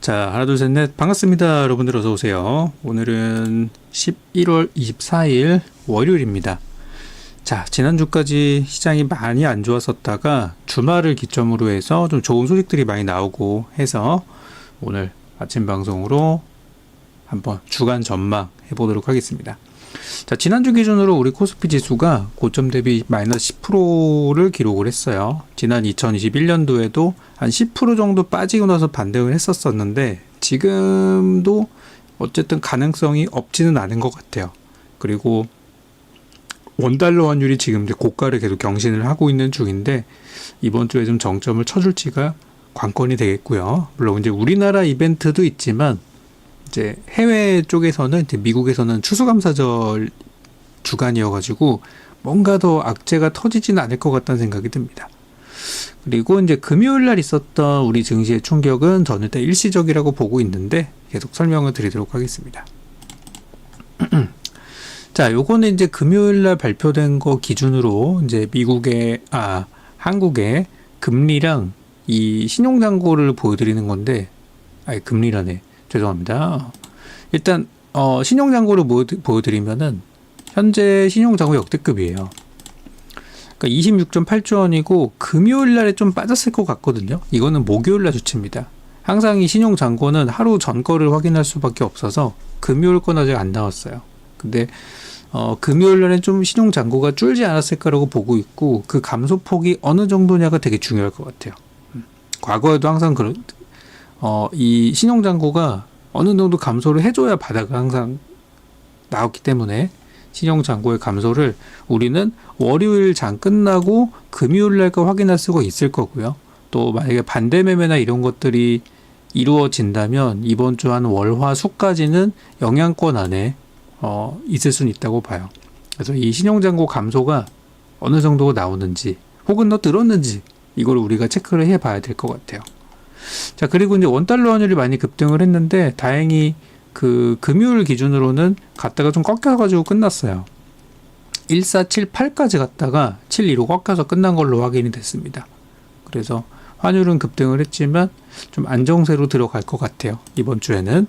자, 하나, 둘, 셋, 넷. 반갑습니다. 여러분들 어서 오세요. 오늘은 11월 24일 월요일입니다. 자, 지난주까지 시장이 많이 안 좋았었다가 주말을 기점으로 해서 좀 좋은 소식들이 많이 나오고 해서 오늘 아침 방송으로 한번 주간 전망 해보도록 하겠습니다. 자, 지난주 기준으로 우리 코스피 지수가 고점 대비 마이너스 10%를 기록을 했어요. 지난 2021년도에도 한 10% 정도 빠지고 나서 반등을 했었었는데 지금도 어쨌든 가능성이 없지는 않은 것 같아요. 그리고 원달러 환율이 지금 고가를 계속 경신을 하고 있는 중인데 이번 주에 좀 정점을 쳐줄지가 관건이 되겠고요. 물론 이제 우리나라 이벤트도 있지만 이제 해외 쪽에서는 이제 미국에서는 추수감사절 주간이어가지고 뭔가 더 악재가 터지지는 않을 것 같다는 생각이 듭니다. 그리고 이제 금요일 날 있었던 우리 증시의 충격은 저는 일단 일시적이라고 보고 있는데 계속 설명을 드리도록 하겠습니다. 자, 요거는 이제 금요일 날 발표된 거 기준으로 이제 미국의 아 한국의 금리랑 이 신용잔고를 보여드리는 건데, 아니 금리라네. 죄송합니다. 일단 어, 신용잔고를 보여드- 보여드리면은 현재 신용잔고 역대급이에요. 그러니까 26.8조 원이고 금요일 날에 좀 빠졌을 것 같거든요. 이거는 목요일 날 수치입니다. 항상 이 신용잔고는 하루 전 거를 확인할 수밖에 없어서 금요일 건 아직 안 나왔어요. 근데 어, 금요일 날엔 좀 신용잔고가 줄지 않았을까라고 보고 있고 그 감소폭이 어느 정도냐가 되게 중요할 것 같아요. 음. 과거에도 항상 그런 어, 이 신용잔고가 어느 정도 감소를 해줘야 바다가 항상 나왔기 때문에 신용잔고의 감소를 우리는 월요일 장 끝나고 금요일 날까 확인할 수가 있을 거고요. 또 만약에 반대 매매나 이런 것들이 이루어진다면 이번 주 한 월화 수까지는 영향권 안에 어, 있을 수는 있다고 봐요. 그래서 이 신용잔고 감소가 어느 정도 나오는지 혹은 더 늘었는지 이걸 우리가 체크를 해봐야 될 것 같아요. 자, 그리고 이제 원달러 환율이 많이 급등을 했는데 다행히 그 금요일 기준으로는 갔다가 좀 꺾여가지고 끝났어요. 1478까지 갔다가 72로 꺾여서 끝난 걸로 확인이 됐습니다. 그래서 환율은 급등을 했지만 좀 안정세로 들어갈 것 같아요. 이번 주에는.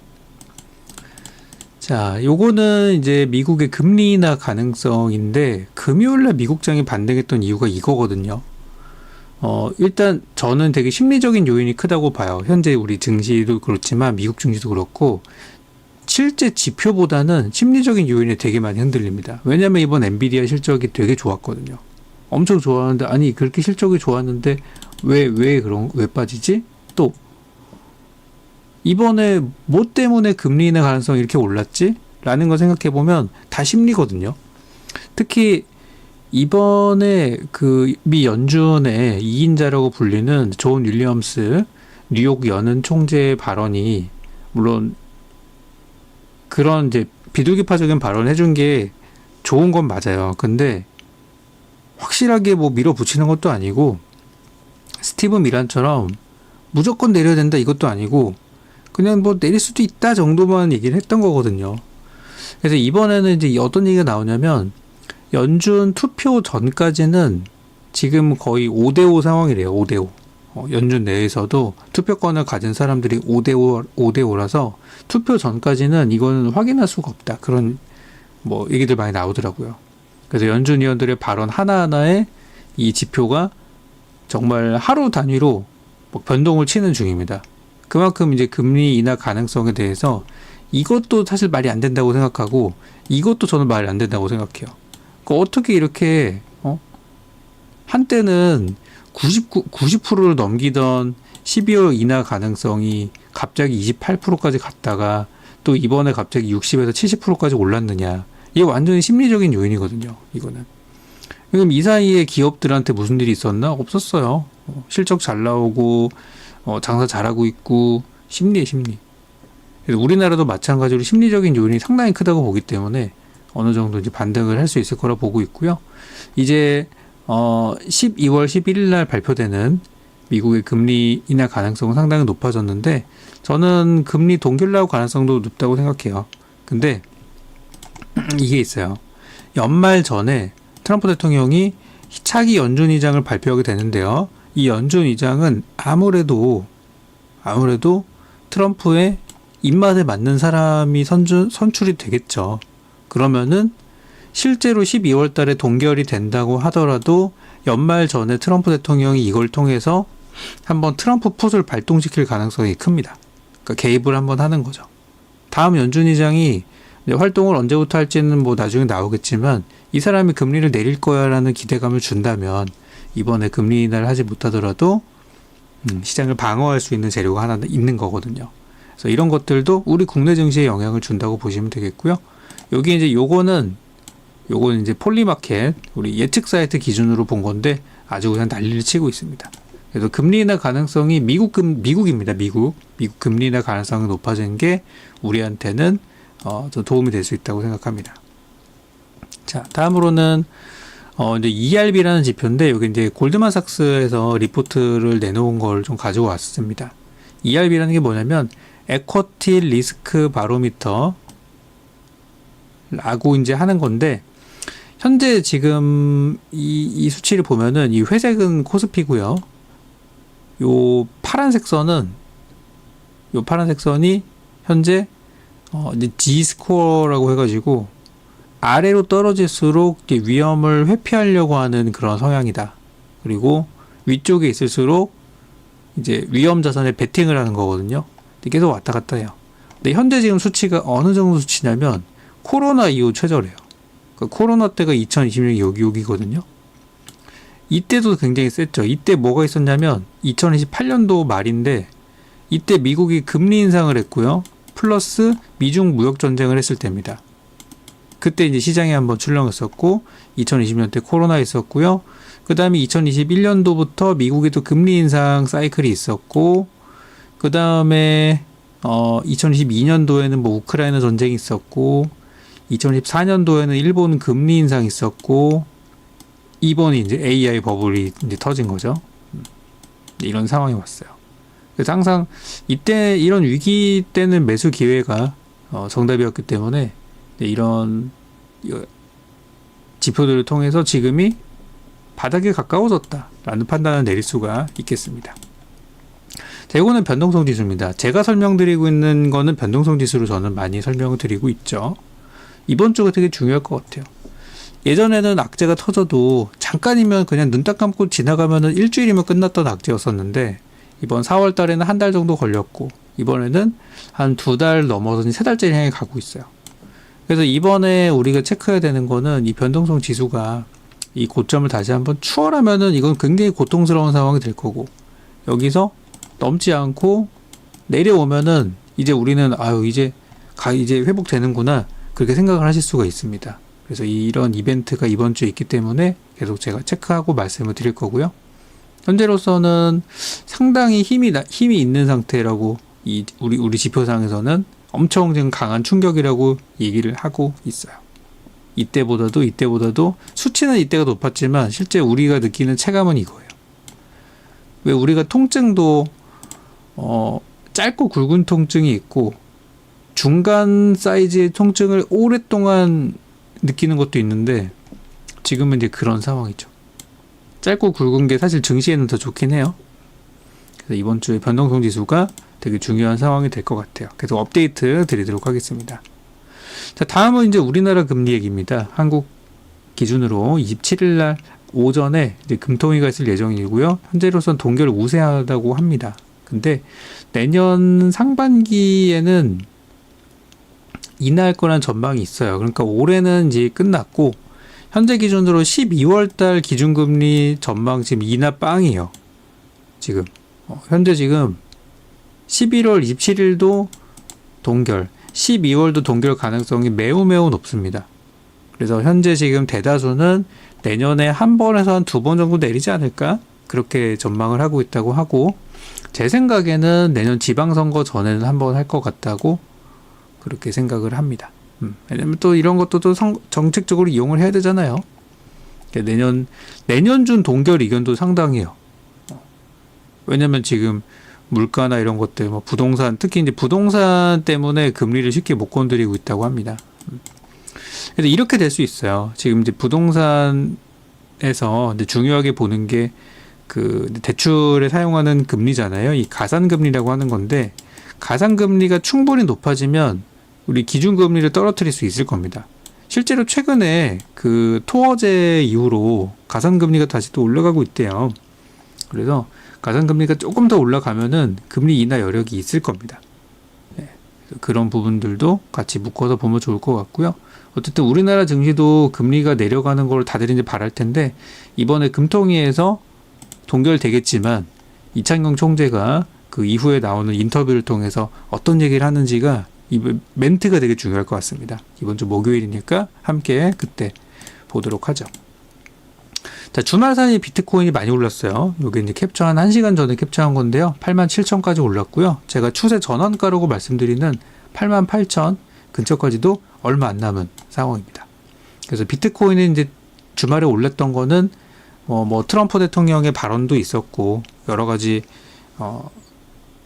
자, 요거는 이제 미국의 금리 인하 가능성인데 금요일 날 미국장이 반등했던 이유가 이거거든요. 어, 일단 저는 되게 심리적인 요인이 크다고 봐요. 현재 우리 증시도 그렇지만 미국 증시도 그렇고 실제 지표보다는 심리적인 요인이 되게 많이 흔들립니다. 왜냐면 이번 엔비디아 실적이 되게 좋았거든요. 엄청 좋았는데 아니 그렇게 실적이 좋았는데 왜왜 그런 왜 빠지지? 또 이번에 뭐 때문에 금리 인하 가능성이 이렇게 올랐지? 라는 걸 생각해 보면 다 심리거든요. 특히 이번에 그 미 연준의 2인자라고 불리는 존 윌리엄스 뉴욕 연은 총재의 발언이 물론 그런 이제 비둘기파적인 발언을 해준 게 좋은 건 맞아요. 근데 확실하게 뭐 밀어붙이는 것도 아니고 스티브 미란처럼 무조건 내려야 된다 이것도 아니고 그냥 뭐 내릴 수도 있다 정도만 얘기를 했던 거거든요. 그래서 이번에는 이제 어떤 얘기가 나오냐면 연준 투표 전까지는 지금 거의 5대5 상황이래요. 5대5. 어, 연준 내에서도 투표권을 가진 사람들이 5대5, 5대5라서 투표 전까지는 이거는 확인할 수가 없다. 그런 뭐 얘기들 많이 나오더라고요. 그래서 연준 위원들의 발언 하나하나에 이 지표가 정말 하루 단위로 뭐 변동을 치는 중입니다. 그만큼 이제 금리 인하 가능성에 대해서 이것도 사실 말이 안 된다고 생각하고 이것도 저는 말이 안 된다고 생각해요. 그 어떻게 이렇게 어? 한때는 99, 90%를 넘기던 12월 인하 가능성이 갑자기 28%까지 갔다가 또 이번에 갑자기 60에서 70%까지 올랐느냐. 이게 완전히 심리적인 요인이거든요. 이거는. 그럼 이 사이에 기업들한테 무슨 일이 있었나? 없었어요. 어, 실적 잘 나오고 어, 장사 잘하고 있고 심리에 심리. 우리나라도 마찬가지로 심리적인 요인이 상당히 크다고 보기 때문에 어느 정도 이제 반등을 할 수 있을 거라 보고 있고요. 이제 어 12월 11일 날 발표되는 미국의 금리 인하 가능성은 상당히 높아졌는데 저는 금리 동결 나올 가능성도 높다고 생각해요. 근데 이게 있어요. 연말 전에 트럼프 대통령이 차기 연준 의장을 발표하게 되는데요. 이 연준 의장은 아무래도 아무래도 트럼프의 입맛에 맞는 사람이 선주, 선출이 되겠죠. 그러면은 실제로 12월 달에 동결이 된다고 하더라도 연말 전에 트럼프 대통령이 이걸 통해서 한번 트럼프 풋을 발동시킬 가능성이 큽니다. 그러니까 개입을 한번 하는 거죠. 다음 연준 의장이 이제 활동을 언제부터 할지는 뭐 나중에 나오겠지만 이 사람이 금리를 내릴 거야라는 기대감을 준다면 이번에 금리 인하를 하지 못하더라도 음, 시장을 방어할 수 있는 재료가 하나 있는 거거든요. 그래서 이런 것들도 우리 국내 증시에 영향을 준다고 보시면 되겠고요. 여기 이제 요거는 요거는 이제 폴리마켓 우리 예측 사이트 기준으로 본 건데 아주 그냥 난리를 치고 있습니다. 그래서 금리 인하 가능성이 미국 금 미국입니다. 미국 미국 금리 인하 가능성이 높아진 게 우리한테는 어, 좀 도움이 될 수 있다고 생각합니다. 자, 다음으로는 어, 이제 ERB라는 지표인데 여기 이제 골드만삭스에서 리포트를 내놓은 걸 좀 가지고 왔습니다. ERB라는 게 뭐냐면 에쿼티 리스크 바로미터 라고 이제 하는 건데 현재 지금 이, 이 수치를 보면은 이 회색은 코스피고요. 요 파란색 선은 요 파란색 선이 현재 어 이제 G 스코어라고 해가지고 아래로 떨어질수록 위험을 회피하려고 하는 그런 성향이다. 그리고 위쪽에 있을수록 이제 위험 자산에 베팅을 하는 거거든요. 계속 왔다 갔다 해요. 근데 현재 지금 수치가 어느 정도 수치냐면 코로나 이후 최저래요. 그러니까 코로나 때가 2020년 여기 여기거든요. 이때도 굉장히 셌죠. 이때 뭐가 있었냐면 2028년도 말인데 이때 미국이 금리 인상을 했고요. 플러스 미중 무역 전쟁을 했을 때입니다. 그때 이제 시장에 한번 출렁했었고 2020년 때 코로나 있었고요. 그 다음에 2021년도부터 미국에도 금리 인상 사이클이 있었고 그 다음에 어 2022년도에는 뭐 우크라이나 전쟁이 있었고 2014년도에는 일본 금리 인상이 있었고 이번이 이제 AI 버블이 이제 터진 거죠. 음, 이런 상황이 왔어요. 그래서 항상 이때 이런 위기 때는 매수 기회가 어, 정답이었기 때문에 이런 이- 지표들을 통해서 지금이 바닥에 가까워졌다라는 판단을 내릴 수가 있겠습니다. 자, 이거는 변동성 지수입니다. 제가 설명드리고 있는 거는 변동성 지수로 저는 많이 설명을 드리고 있죠. 이번 주가 되게 중요할 것 같아요. 예전에는 악재가 터져도 잠깐이면 그냥 눈 딱 감고 지나가면은 일주일이면 끝났던 악재였었는데 이번 4월 달에는 한 달 정도 걸렸고 이번에는 한 두 달 넘어서 세 달째 향해 가고 있어요. 그래서 이번에 우리가 체크해야 되는 거는 이 변동성 지수가 이 고점을 다시 한번 추월하면은 이건 굉장히 고통스러운 상황이 될 거고 여기서 넘지 않고 내려오면은 이제 우리는 아유 이제 가 이제 회복되는구나 그렇게 생각을 하실 수가 있습니다. 그래서 이런 이벤트가 이번 주에 있기 때문에 계속 제가 체크하고 말씀을 드릴 거고요. 현재로서는 상당히 힘이 나, 힘이 있는 상태라고 이 우리 우리 지표상에서는 엄청 강한 충격이라고 얘기를 하고 있어요. 이때보다도 이때보다도 수치는 이때가 높았지만 실제 우리가 느끼는 체감은 이거예요. 왜 우리가 통증도 어 짧고 굵은 통증이 있고 중간 사이즈의 통증을 오랫동안 느끼는 것도 있는데 지금은 이제 그런 상황이죠. 짧고 굵은 게 사실 증시에는 더 좋긴 해요. 그래서 이번 주에 변동성 지수가 되게 중요한 상황이 될 것 같아요. 그래서 업데이트 드리도록 하겠습니다. 자, 다음은 이제 우리나라 금리 얘기입니다. 한국 기준으로 27일 날 오전에 이제 금통위가 있을 예정이고요. 현재로선 동결 우세하다고 합니다. 근데 내년 상반기에는 인하할 거란 전망이 있어요. 그러니까 올해는 이제 끝났고 현재 기준으로 12월 달 기준금리 전망 지금 인하 빵이에요. 지금 어, 현재 지금 11월 27일도 동결, 12월도 동결 가능성이 매우 매우 높습니다. 그래서 현재 지금 대다수는 내년에 한 번에서 한 두 번 정도 내리지 않을까? 그렇게 전망을 하고 있다고 하고 제 생각에는 내년 지방선거 전에는 한 번 할 것 같다고 그렇게 생각을 합니다. 음, 왜냐면 또 이런 것도 또 성- 정책적으로 이용을 해야 되잖아요. 그러니까 내년 내년 준 동결 의견도 상당해요. 어. 왜냐면 지금 물가나 이런 것들, 뭐 부동산 특히 이제 부동산 때문에 금리를 쉽게 못 건드리고 있다고 합니다. 음. 그래서 이렇게 될 수 있어요. 지금 이제 부동산에서 이제 중요하게 보는 게 그 대출에 사용하는 금리잖아요. 이 가산금리라고 하는 건데 가상금리가 충분히 높아지면 우리 기준금리를 떨어뜨릴 수 있을 겁니다. 실제로 최근에 그 토어제 이후로 가상금리가 다시 또 올라가고 있대요. 그래서 가상금리가 조금 더 올라가면은 금리 인하 여력이 있을 겁니다. 네, 그런 부분들도 같이 묶어서 보면 좋을 것 같고요. 어쨌든 우리나라 증시도 금리가 내려가는 걸 다들 이제 바랄 텐데 이번에 금통위에서 동결되겠지만 이창경 총재가 그 이후에 나오는 인터뷰를 통해서 어떤 얘기를 하는지가 이 멘트가 되게 중요할 것 같습니다. 이번 주 목요일이니까 함께 그때 보도록 하죠. 자, 주말 사이에 비트코인이 많이 올랐어요. 요게 이제 캡처 한 1시간 전에 캡처한 건데요. 8만 7천까지 올랐고요. 제가 추세 전환가라고 말씀드리는 8만 8천 근처까지도 얼마 안 남은 상황입니다. 그래서 비트코인은 이제 주말에 올랐던 거는 어, 뭐 트럼프 대통령의 발언도 있었고 여러 가지 어,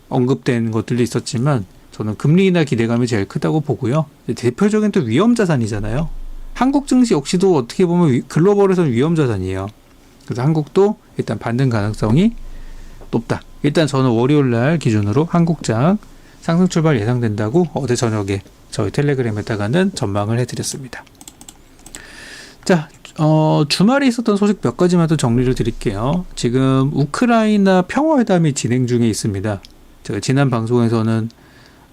언급된 것들도 있었지만 저는 금리 인하 기대감이 제일 크다고 보고요. 대표적인 또 위험 자산이잖아요. 한국 증시 역시도 어떻게 보면 위- 글로벌에서는 위험 자산이에요. 그래서 한국도 일단 반등 가능성이 높다. 일단 저는 월요일 날 기준으로 한국장 상승 출발 예상된다고 어제 저녁에 저희 텔레그램에다가는 전망을 해드렸습니다. 자, 어, 주말에 있었던 소식 몇 가지만 더 정리를 드릴게요. 지금 우크라이나 평화회담이 진행 중에 있습니다. 제가 지난 방송에서는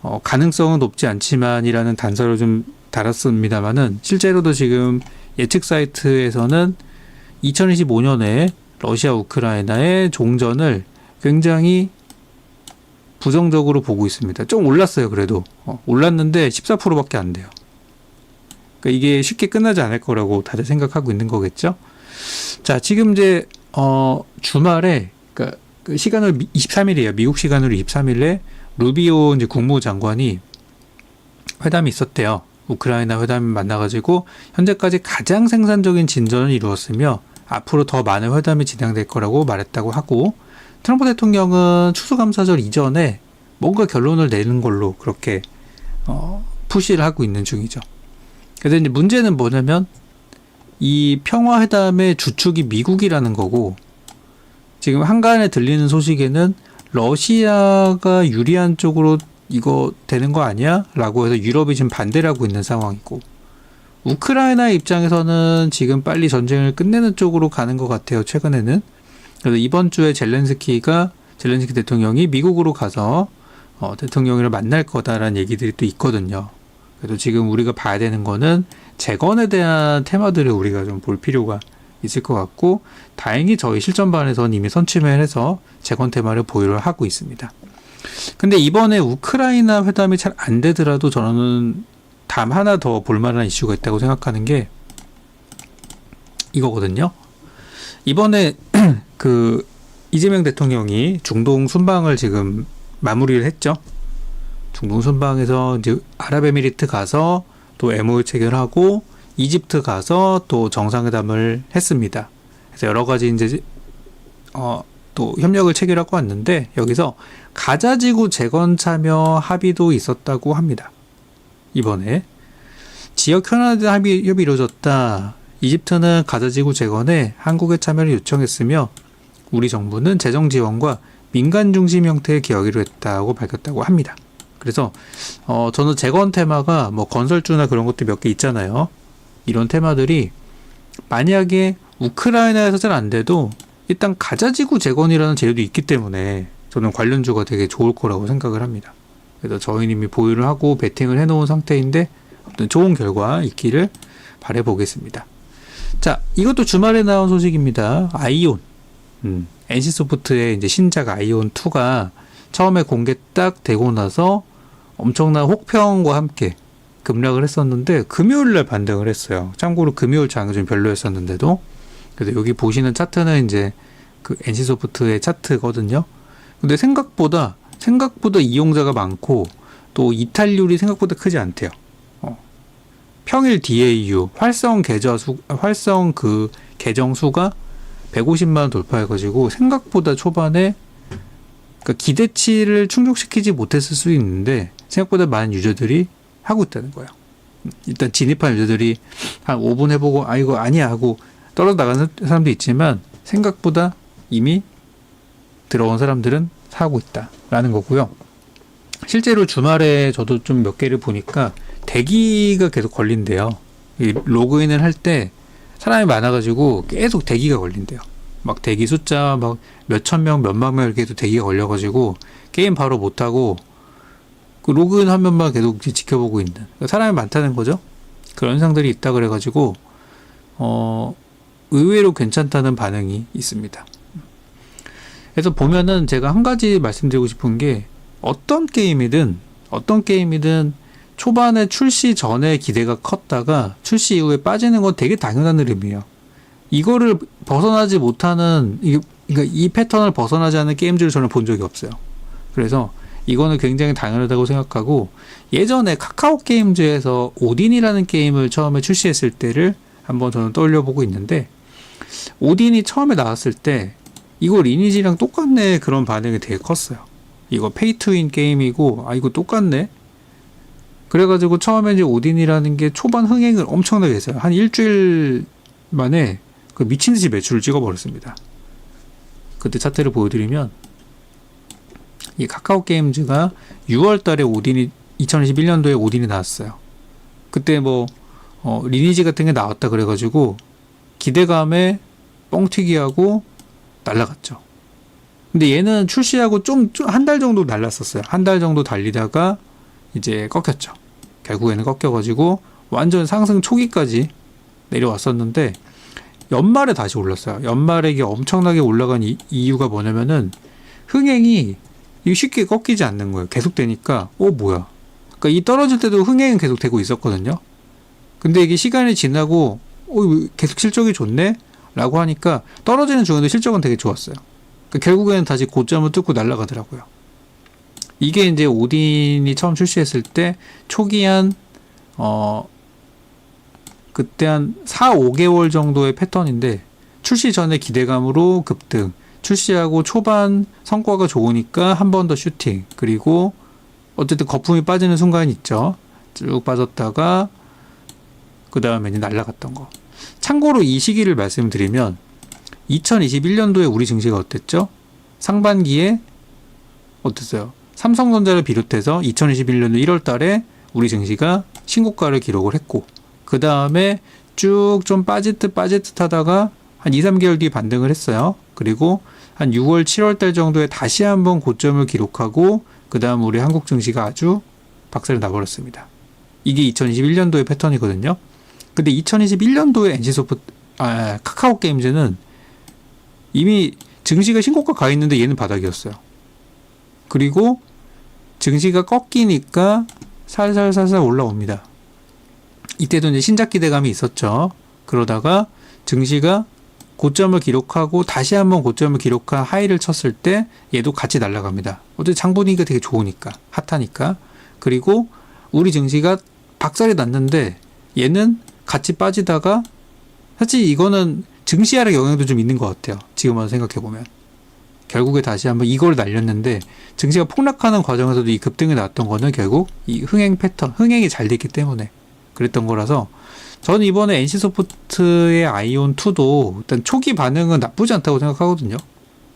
어, 가능성은 높지 않지만이라는 단서를 좀 달았습니다만은 실제로도 지금 예측 사이트에서는 2025년에 러시아 우크라이나의 종전을 굉장히 부정적으로 보고 있습니다. 좀 올랐어요, 그래도. 어, 올랐는데 14%밖에 안 돼요. 그러니까 이게 쉽게 끝나지 않을 거라고 다들 생각하고 있는 거겠죠? 자, 지금 이제, 어, 주말에, 그러니까 그 시간을 23일이에요. 미국 시간으로 23일에 루비오 이제 국무장관이 회담이 있었대요. 우크라이나 회담 만나가지고 현재까지 가장 생산적인 진전을 이루었으며 앞으로 더 많은 회담이 진행될 거라고 말했다고 하고 트럼프 대통령은 추수감사절 이전에 뭔가 결론을 내는 걸로 그렇게 어, 푸시를 하고 있는 중이죠. 그래서 이제 문제는 뭐냐면 이 평화회담의 주축이 미국이라는 거고 지금 한간에 들리는 소식에는 러시아가 유리한 쪽으로 이거 되는 거 아니야? 라고 해서 유럽이 지금 반대를 하고 있는 상황이고 우크라이나 입장에서는 지금 빨리 전쟁을 끝내는 쪽으로 가는 것 같아요. 최근에는 그래서 이번 주에 젤렌스키가 젤렌스키 대통령이 미국으로 가서 어, 대통령을 만날 거다라는 얘기들이 또 있거든요. 그래도 지금 우리가 봐야 되는 거는 재건에 대한 테마들을 우리가 좀 볼 필요가 있을 것 같고 다행히 저희 실전반에서는 이미 선취를 해서 재건 테마를 보유를 하고 있습니다. 근데 이번에 우크라이나 회담이 잘 안 되더라도 저는 담 하나 더 볼만한 이슈가 있다고 생각하는 게 이거거든요. 이번에 그 이재명 대통령이 중동 순방을 지금 마무리를 했죠. 중동 순방에서 이제 아랍에미리트 가서 또 MOU 체결하고 이집트 가서 또 정상회담을 했습니다. 그래서 여러 가지 이제 어, 또 협력을 체결하고 왔는데 여기서 가자지구 재건 참여 합의도 있었다고 합니다. 이번에 지역 현안 합의 협의 이루어졌다. 이집트는 가자지구 재건에 한국의 참여를 요청했으며 우리 정부는 재정 지원과 민간 중심 형태의 기여하기로 했다고 밝혔다고 합니다. 그래서 어 저는 재건 테마가 뭐 건설주나 그런 것도 몇 개 있잖아요. 이런 테마들이 만약에 우크라이나에서 잘 안 돼도 일단 가자지구 재건이라는 제도도 있기 때문에 저는 관련주가 되게 좋을 거라고 생각을 합니다. 그래서 저희는 이미 보유를 하고 베팅을 해놓은 상태인데 아무튼 좋은 결과 있기를 바라보겠습니다. 자, 이것도 주말에 나온 소식입니다. 아이온. 음, NC소프트의 이제 신작 아이온 2가 처음에 공개 딱 되고 나서 엄청난 혹평과 함께 급락을 했었는데 금요일 날 반등을 했어요. 참고로 금요일 장이 좀 별로였었는데도 그래서 여기 보시는 차트는 이제 그 NC소프트의 차트거든요. 근데 생각보다 생각보다 이용자가 많고 또 이탈률이 생각보다 크지 않대요. 어. 평일 DAU 활성 계좌 수 활성 그 계정 수가 150만 원 돌파해가지고 생각보다 초반에 그러니까 기대치를 충족시키지 못했을 수 있는데 생각보다 많은 유저들이 하고 있다는 거예요. 일단 진입한 유저들이 한 5분 해보고 아 이거 아니야 하고 떨어져 나가는 사람도 있지만 생각보다 이미 들어온 사람들은 사고 있다라는 거고요. 실제로 주말에 저도 좀 몇 개를 보니까 대기가 계속 걸린대요. 이 로그인을 할 때 사람이 많아가지고 계속 대기가 걸린대요. 막 대기 숫자 막 몇천 명, 몇만 명 이렇게 해도 대기가 걸려가지고 게임 바로 못하고 그 로그인 화면만 계속 지켜보고 있는 그러니까 사람이 많다는 거죠. 그런 현상들이 있다 그래가지고 어 의외로 괜찮다는 반응이 있습니다. 그래서 보면은 제가 한 가지 말씀드리고 싶은 게 어떤 게임이든 어떤 게임이든 초반에 출시 전에 기대가 컸다가 출시 이후에 빠지는 건 되게 당연한 흐름이에요. 이거를 벗어나지 못하는 이, 그러니까 이 패턴을 벗어나지 않는 게임들을 저는 본 적이 없어요. 그래서 이거는 굉장히 당연하다고 생각하고 예전에 카카오 게임즈에서 오딘이라는 게임을 처음에 출시했을 때를 한번 저는 떠올려 보고 있는데 오딘이 처음에 나왔을 때 이거 리니지랑 똑같네 그런 반응이 되게 컸어요. 이거 페이투인 게임이고 아 이거 똑같네. 그래가지고 처음에 이제 오딘이라는 게 초반 흥행을 엄청나게 했어요. 한 일주일 만에 그 미친 듯이 매출을 찍어버렸습니다. 그때 차트를 보여드리면 이 카카오 게임즈가 6월 달에 오딘이 2021년도에 오딘이 나왔어요. 그때 뭐 어, 리니지 같은 게 나왔다 그래 가지고 기대감에 뻥튀기하고 날라갔죠. 근데 얘는 출시하고 좀 한 달 정도 날랐었어요. 한 달 정도 달리다가 이제 꺾였죠. 결국에는 꺾여 가지고 완전 상승 초기까지 내려왔었는데 연말에 다시 올랐어요. 연말에 이게 엄청나게 올라간 이, 이유가 뭐냐면은 흥행이 이게 쉽게 꺾이지 않는 거예요. 계속 되니까 어 뭐야? 그러니까 이 떨어질 때도 흥행은 계속 되고 있었거든요. 근데 이게 시간이 지나고 어 계속 실적이 좋네? 라고 하니까 떨어지는 중에도 실적은 되게 좋았어요. 그러니까 결국에는 다시 고점을 뚫고 날아가더라고요. 이게 이제 오딘이 처음 출시했을 때 초기 한, 어, 그때 한 4, 5개월 정도의 패턴인데 출시 전에 기대감으로 급등, 출시하고 초반 성과가 좋으니까 한 번 더 슈팅, 그리고 어쨌든 거품이 빠지는 순간이 있죠. 쭉 빠졌다가 그 다음에 날라갔던 거. 참고로 이 시기를 말씀드리면 2021년도에 우리 증시가 어땠죠? 상반기에 어땠어요? 삼성전자를 비롯해서 2021년도 1월 달에 우리 증시가 신고가를 기록을 했고 그 다음에 쭉 좀 빠질 듯 빠질 듯 하다가 한 2, 3개월 뒤에 반등을 했어요. 그리고 한 6월, 7월 달 정도에 다시 한번 고점을 기록하고 그 다음 우리 한국 증시가 아주 박살을 나버렸습니다. 이게 2021년도의 패턴이거든요. 근데 2021년도에 NC소프트, 아, 카카오 게임즈는 이미 증시가 신고가 가 있는데 얘는 바닥이었어요. 그리고 증시가 꺾이니까 살살살살 올라옵니다. 이때도 이제 신작 기대감이 있었죠. 그러다가 증시가 고점을 기록하고 다시 한번 고점을 기록한 하이를 쳤을 때 얘도 같이 날아갑니다. 어쨌든 장분위기가 되게 좋으니까 핫하니까 그리고 우리 증시가 박살이 났는데 얘는 같이 빠지다가 사실 이거는 증시 하락 영향도 좀 있는 것 같아요. 지금 와서 생각해 보면 결국에 다시 한번 이걸 날렸는데 증시가 폭락하는 과정에서도 이 급등이 나왔던 거는 결국 이 흥행 패턴, 흥행이 잘 됐기 때문에 그랬던 거라서 저는 이번에 NC소프트의 아이온 2도 일단 초기 반응은 나쁘지 않다고 생각하거든요.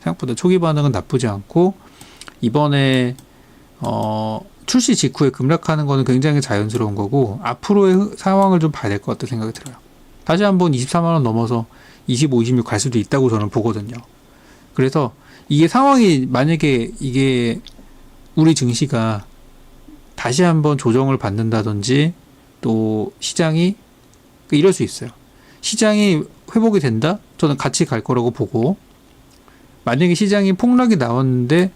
생각보다 초기 반응은 나쁘지 않고 이번에 어 출시 직후에 급락하는 거는 굉장히 자연스러운 거고 앞으로의 흐- 상황을 좀 봐야 될 것 같다 생각이 들어요. 다시 한번 24만 원 넘어서 25, 26 갈 수도 있다고 저는 보거든요. 그래서 이게 상황이 만약에 이게 우리 증시가 다시 한번 조정을 받는다든지 또 시장이 이럴 수 있어요. 시장이 회복이 된다? 저는 같이 갈 거라고 보고 만약에 시장이 폭락이 나왔는데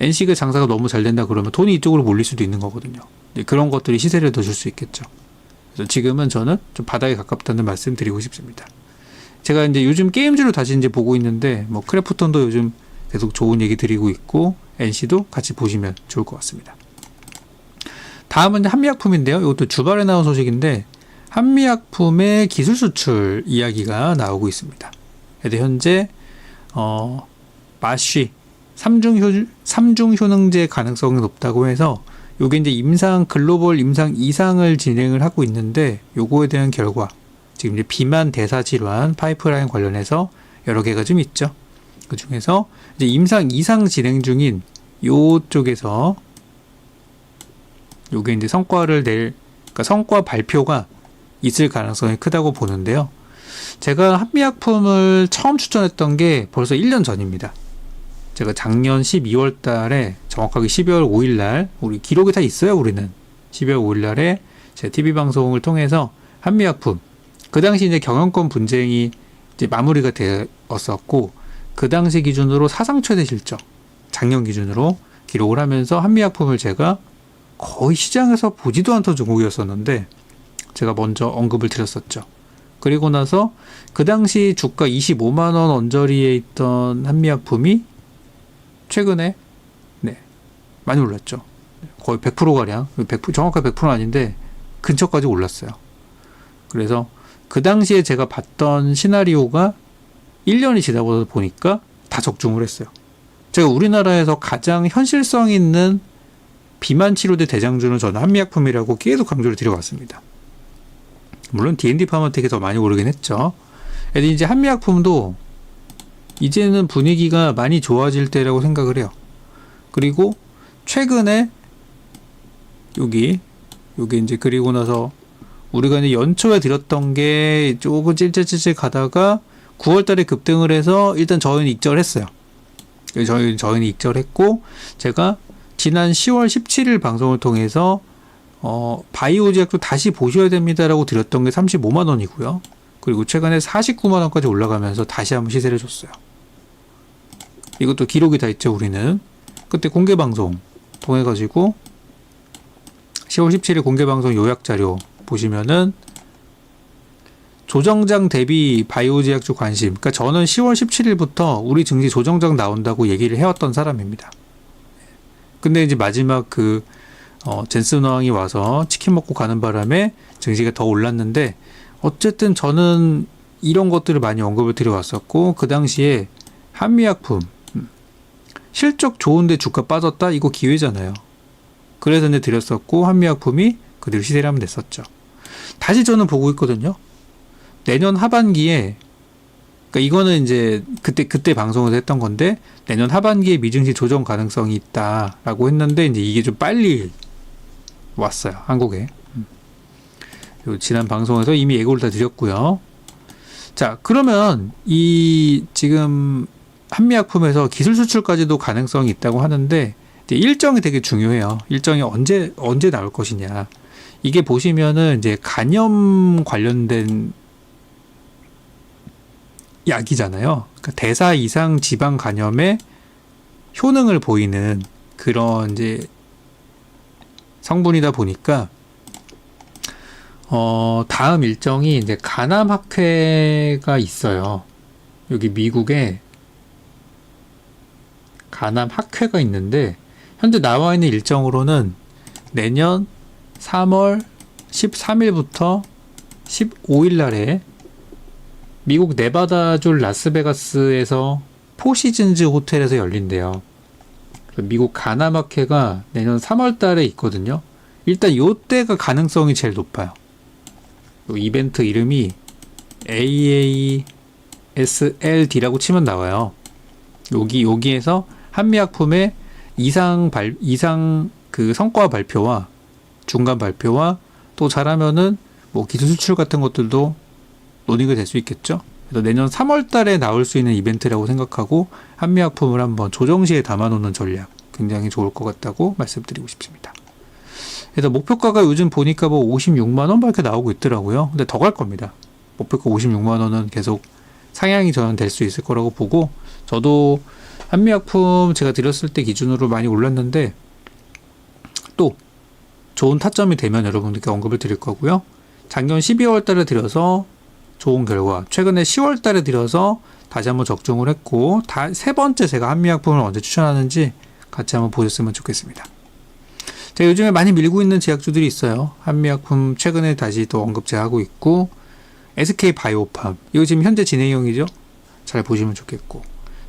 NC가 장사가 너무 잘 된다 그러면 돈이 이쪽으로 몰릴 수도 있는 거거든요. 그런 것들이 시세를 더 줄 수 있겠죠. 그래서 지금은 저는 좀 바닥에 가깝다는 말씀 드리고 싶습니다. 제가 이제 요즘 게임즈로 다시 이제 보고 있는데 뭐 크래프톤도 요즘 계속 좋은 얘기 드리고 있고 NC도 같이 보시면 좋을 것 같습니다. 다음은 한미약품인데요. 이것도 주말에 나온 소식인데 한미약품의 기술 수출 이야기가 나오고 있습니다. 그래서 현재 어 마쉬 삼중 효 삼중 효능제 가능성이 높다고 해서 요게 이제 임상 글로벌 임상 이상을 진행을 하고 있는데 요거에 대한 결과 지금 이제 비만 대사 질환 파이프라인 관련해서 여러 개가 좀 있죠. 그 중에서 이제 임상 이상 진행 중인 요쪽에서 요게 이제 성과를 낼, 그러니까 성과 발표가 있을 가능성이 크다고 보는데요. 제가 한미약품을 처음 추천했던 게 벌써 1년 전입니다. 제가 작년 12월 달에 정확하게 12월 5일 날 우리 기록이 다 있어요, 우리는. 12월 5일 날에 제 TV 방송을 통해서 한미약품 그 당시 이제 경영권 분쟁이 이제 마무리가 되었었고 그 당시 기준으로 사상 최대 실적 작년 기준으로 기록을 하면서 한미약품을 제가 거의 시장에서 보지도 않던 종목이었었는데 제가 먼저 언급을 드렸었죠. 그리고 나서 그 당시 주가 25만 원 언저리에 있던 한미약품이 최근에 네 많이 올랐죠. 거의 100% 가량 100% 정확하게 100%는 아닌데 근처까지 올랐어요. 그래서 그 당시에 제가 봤던 시나리오가 1년이 지나고 보니까 다 적중을 했어요. 제가 우리나라에서 가장 현실성 있는 비만 치료대 대장주는 저는 한미약품이라고 계속 강조를 드려왔습니다. 물론 D&D 파마텍이 더 많이 오르긴 했죠. 근데 이제 한미약품도 이제는 분위기가 많이 좋아질 때라고 생각을 해요. 그리고 최근에 여기 여기 이제 그리고 나서 우리가 이제 연초에 들었던 게 조금 찔찔찔찔 가다가 9월 달에 급등을 해서 일단 저희는 익절했어요. 저희 저희는 익절했고 제가 지난 10월 17일 방송을 통해서 어, 바이오 제약도 다시 보셔야 됩니다라고 드렸던 게 35만 원이고요. 그리고 최근에 49만 원까지 올라가면서 다시 한번 시세를 줬어요. 이것도 기록이 다 있죠, 우리는. 그때 공개 방송 통해 가지고 10월 17일 공개 방송 요약 자료 보시면은 조정장 대비 바이오 제약주 관심. 그러니까 저는 10월 17일부터 우리 증시 조정장 나온다고 얘기를 해왔던 사람입니다. 근데 이제 마지막 그 어, 젠슨 왕이 와서 치킨 먹고 가는 바람에 증시가 더 올랐는데 어쨌든 저는 이런 것들을 많이 언급을 드려왔었고 그 당시에 한미약품 음, 실적 좋은데 주가 빠졌다 이거 기회잖아요. 그래서 이제 드렸었고 한미약품이 그대로 시세를 하면 됐었죠. 다시 저는 보고 있거든요. 내년 하반기에 그러니까 이거는 이제 그때 그때 방송을 했던 건데 내년 하반기에 미증시 조정 가능성이 있다라고 했는데 이제 이게 좀 빨리 왔어요 한국에. 요 지난 방송에서 이미 예고를 다 드렸고요. 자 그러면 이 지금 한미약품에서 기술 수출까지도 가능성이 있다고 하는데 이제 일정이 되게 중요해요. 일정이 언제 언제 나올 것이냐. 이게 보시면은 이제 간염 관련된 약이잖아요. 그러니까 대사 이상 지방 간염의 효능을 보이는 그런 이제 성분이다 보니까 어 다음 일정이 이제 간암 학회가 있어요. 여기 미국에 간암 학회가 있는데 현재 나와 있는 일정으로는 내년 3월 13일부터 15일 날에 미국 네바다주 라스베가스에서 포시즌즈 호텔에서 열린대요. 미국 가나마케가 내년 3월 달에 있거든요. 일단 요 때가 가능성이 제일 높아요. 요 이벤트 이름이 AASLD라고 치면 나와요. 여기 여기에서 한미약품의 이상 발 이상 그 성과 발표와 중간 발표와 또 잘하면은 뭐 기술 수출 같은 것들도 논의가 될 수 있겠죠. 그래서 내년 3월 달에 나올 수 있는 이벤트라고 생각하고 한미약품을 한번 조정시에 담아놓는 전략 굉장히 좋을 것 같다고 말씀드리고 싶습니다. 그래서 목표가가 요즘 보니까 뭐 56만 원밖에 나오고 있더라고요. 근데 더 갈 겁니다. 목표가 56만 원은 계속 상향이 저는 될 수 있을 거라고 보고 저도 한미약품 제가 드렸을 때 기준으로 많이 올랐는데 또 좋은 타점이 되면 여러분들께 언급을 드릴 거고요. 작년 12월 달에 들여서 좋은 결과, 최근에 10월 달에 들여서 다시 한번 적중을 했고, 다 세 번째 제가 한미약품을 언제 추천하는지 같이 한번 보셨으면 좋겠습니다. 제가 요즘에 많이 밀고 있는 제약주들이 있어요. 한미약품 최근에 다시 또 언급 제 하고 있고, SK 바이오팜. 이거 지금 현재 진행형이죠? 잘 보시면 좋겠고.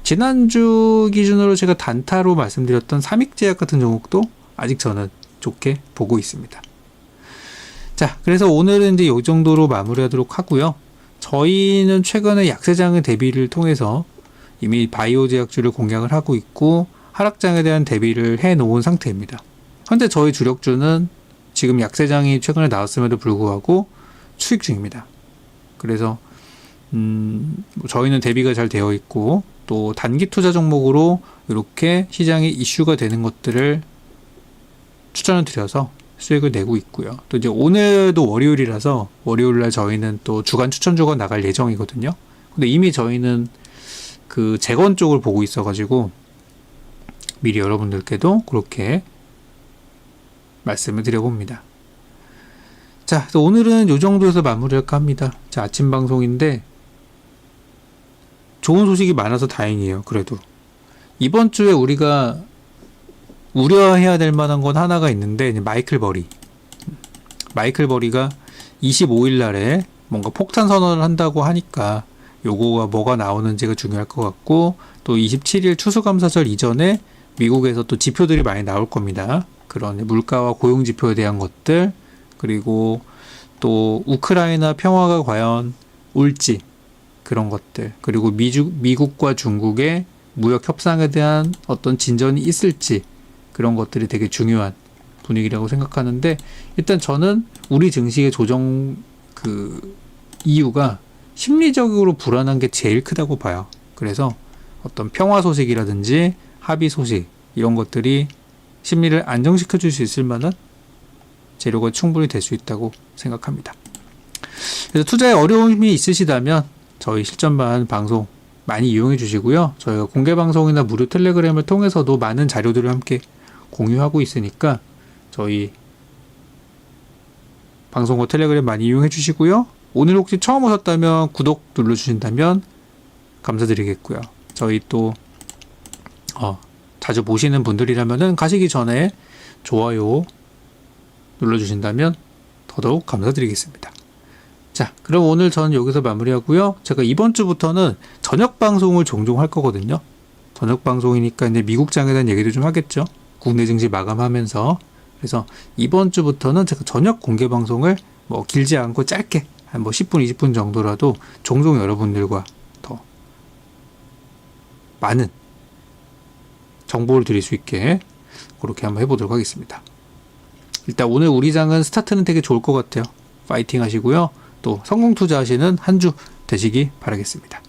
지난주 기준으로 제가 단타로 말씀드렸던 삼익제약 같은 종목도 아직 저는 좋게 보고 있습니다. 자, 그래서 오늘은 이제 이 정도로 마무리하도록 하고요. 저희는 최근에 약세장의 대비를 통해서 이미 바이오 제약주를 공략을 하고 있고 하락장에 대한 대비를 해 놓은 상태입니다. 현재 저희 주력주는 지금 약세장이 최근에 나왔음에도 불구하고 수익 중입니다. 그래서 음, 뭐 저희는 대비가 잘 되어 있고 또 단기 투자 종목으로 이렇게 시장에 이슈가 되는 것들을 추천을 드려서 수익을 내고 있고요. 또 이제 오늘도 월요일이라서 월요일날 저희는 또 주간 추천주가 나갈 예정이거든요. 근데 이미 저희는 그 재건 쪽을 보고 있어가지고 미리 여러분들께도 그렇게 말씀을 드려봅니다. 자, 오늘은 요 정도에서 마무리할까 합니다. 자, 아침 방송인데 좋은 소식이 많아서 다행이에요. 그래도 이번 주에 우리가 우려해야 될 만한 건 하나가 있는데 마이클 버리. 마이클 버리가 25일 날에 뭔가 폭탄 선언을 한다고 하니까 요거가 뭐가 나오는지가 중요할 것 같고 또 27일 추수감사절 이전에 미국에서 또 지표들이 많이 나올 겁니다. 그런 물가와 고용 지표에 대한 것들 그리고 또 우크라이나 평화가 과연 올지 그런 것들 그리고 미주, 미국과 중국의 무역 협상에 대한 어떤 진전이 있을지 그런 것들이 되게 중요한 분위기라고 생각하는데 일단 저는 우리 증시의 조정 그 이유가 심리적으로 불안한 게 제일 크다고 봐요. 그래서 어떤 평화 소식이라든지 합의 소식 이런 것들이 심리를 안정시켜 줄 수 있을 만한 재료가 충분히 될 수 있다고 생각합니다. 그래서 투자에 어려움이 있으시다면 저희 실전반 방송 많이 이용해 주시고요. 저희가 공개 방송이나 무료 텔레그램을 통해서도 많은 자료들을 함께 공유하고 있으니까 저희 방송과 텔레그램 많이 이용해 주시고요. 오늘 혹시 처음 오셨다면 구독 눌러 주신다면 감사드리겠고요. 저희 또 어, 자주 보시는 분들이라면은 가시기 전에 좋아요 눌러 주신다면 더더욱 감사드리겠습니다. 자, 그럼 오늘 저는 여기서 마무리하고요. 제가 이번 주부터는 저녁 방송을 종종 할 거거든요. 저녁 방송이니까 이제 미국장에 대한 얘기도 좀 하겠죠. 국내 증시 마감하면서. 그래서 이번 주부터는 제가 저녁 공개 방송을 뭐 길지 않고 짧게 한 뭐 10분, 20분 정도라도 종종 여러분들과 더 많은 정보를 드릴 수 있게 그렇게 한번 해보도록 하겠습니다. 일단 오늘 우리 장은 스타트는 되게 좋을 것 같아요. 파이팅 하시고요. 또 성공 투자하시는 한 주 되시기 바라겠습니다.